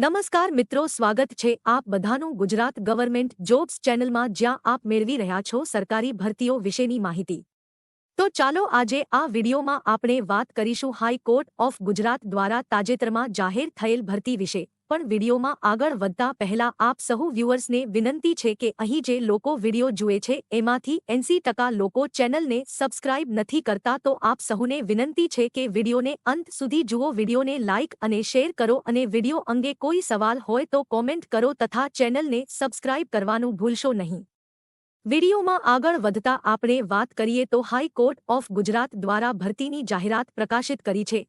નમસ્કાર મિત્રો, સ્વાગત છે આપ બધાનું ગુજરાત ગવર્મેન્ટ જોબ્સ ચેનલમાં જ્યાં આપ મેળવી રહ્યા છો સરકારી ભરતીઓ વિશેની માહિતી. તો ચાલો આજે આ વિડીયોમાં આપણે વાત કરીશું હાઈકોર્ટ ઓફ ગુજરાત દ્વારા તાજેતરમાં જાહેર થયેલ ભરતી વિશે. પણ વિડીયોમાં આગળ વધતા પહેલા આપ સહુ વ્યુઅર્સને વિનંતી છે કે અહીં જે લોકો વીડિયો જુએ છે, એમાંથી એંસી ટકા લોકો ચેનલને સબસ્ક્રાઇબ નથી કરતા તો આપ સહુને વિનંતી છે કે વિડીયોને અંત સુધી જુઓ, વિડીયોને લાઇક અને શેર કરો અને વીડિયો અંગે કોઈ સવાલ હોય તો કોમેન્ટ કરો તથા ચેનલને સબસ્ક્રાઇબ કરવાનું ભૂલશો નહીં. વિડીયોમાં આગળ વધતા આપણે વાત કરીએ તો હાઈકોર્ટ ઓફ ગુજરાત દ્વારા ભરતીની જાહેરાત પ્રકાશિત કરી છે.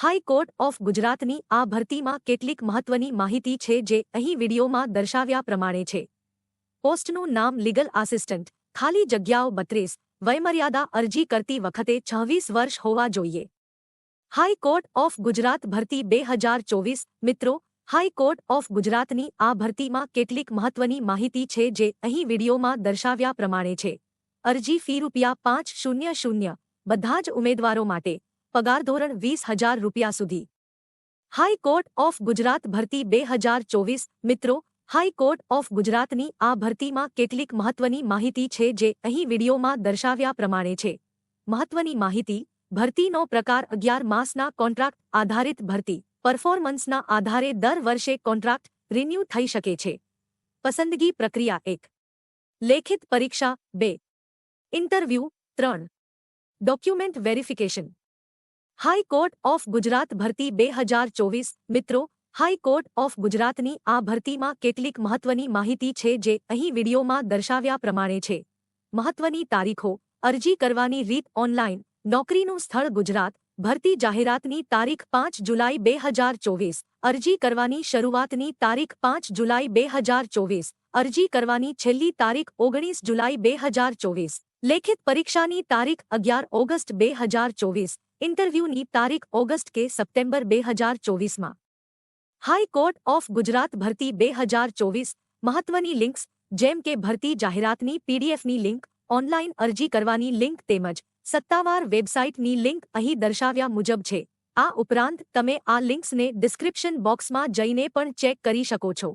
હાઈકોર્ટ ઓફ ગુજરાતની આ ભરતીમાં કેટલીક મહત્વની માહિતી છે જે અહીં વિડીયોમાં દર્શાવ્યા પ્રમાણે છે. પોસ્ટનું નામ લીગલ આસિસ્ટન્ટ, ખાલી જગ્યાઓ બત્રીસ, વયમર્યાદા અરજી કરતી વખતે છવ્વીસ વર્ષ હોવા જોઈએ. હાઈકોર્ટ ઓફ ગુજરાત ભરતી બે હજાર ચોવીસ, મિત્રો, હાઈકોર્ટ ઓફ ગુજરાતની આ ભરતીમાં કેટલીક મહત્વની માહિતી છે જે અહીં વિડીયોમાં દર્શાવ્યા પ્રમાણે છે. અરજી ફી રૂપિયા પાંચ શૂન્ય શૂન્ય, બધા જ ઉમેદવારો માટે. પગાર ધોરણ વીસ હજાર રૂપિયા સુધી. હાઈકોર્ટ ઓફ ગુજરાત ભરતી બે હજાર ચોવીસ, મિત્રો હાઈકોર્ટ ઓફ ગુજરાતની આ ભરતીમાં કેટલીક મહત્વની માહિતી છે જે અહીં વિડીયોમાં દર્શાવ્યા પ્રમાણે છે. મહત્વની માહિતી, ભરતીનો પ્રકાર અગિયાર માસના કોન્ટ્રાક્ટ આધારિત ભરતી, પરફોર્મન્સના આધારે દર વર્ષે કોન્ટ્રાક્ટ રિન્યૂ થઈ શકે છે. પસંદગી પ્રક્રિયા એક. લેખિત પરીક્ષા બે. ઇન્ટરવ્યૂ ત્રણ. Document verification. High court of Gujarat ભરતી બે હજાર ચોવીસ. મિત્રો હાઈકોર્ટ ઓફ ગુજરાતની આ ભરતીમાં કેટલીક મહત્વની માહિતી છે જે અહીં વિડીયોમાં દર્શાવ્યા પ્રમાણે છે. મહત્વની તારીખો, અરજી કરવાની રીત ઓનલાઈન, નોકરીનું સ્થળ ગુજરાત, ભરતી જાહેરાતની તારીખ પાંચ જુલાઈ બે હજાર ચોવીસ, અરજી કરવાની શરૂઆતની તારીખ પાંચ જુલાઈ બે હજાર ચોવીસ, અરજી કરવાની છેલ્લી તારીખ ઓગણીસ જુલાઈ બે હજાર ચોવીસ, લેખિત પરીક્ષાની તારીખ અગિયાર ઓગસ્ટ બે હજાર ચોવીસ ઇન્ટરવ્યૂની તારીખ ઓગસ્ટ કે સપ્ટેમ્બર બે હજાર ચોવીસમાં. હાઈકોર્ટ ઓફ ગુજરાત ભરતી બે હજાર ચોવીસ મહત્વની લિંક્સ, જેમ કે ભરતી જાહેરાતની પીડીએફની લિંક, ઓનલાઈન અરજી કરવાની લિંક તેમજ સત્તાવાર વેબસાઇટની લિંક અહીં દર્શાવ્યા મુજબ છે. આ ઉપરાંત તમે આ લિંક્સને ડિસ્ક્રિપ્શન બોક્સમાં જઈને પણ ચેક કરી શકો છો.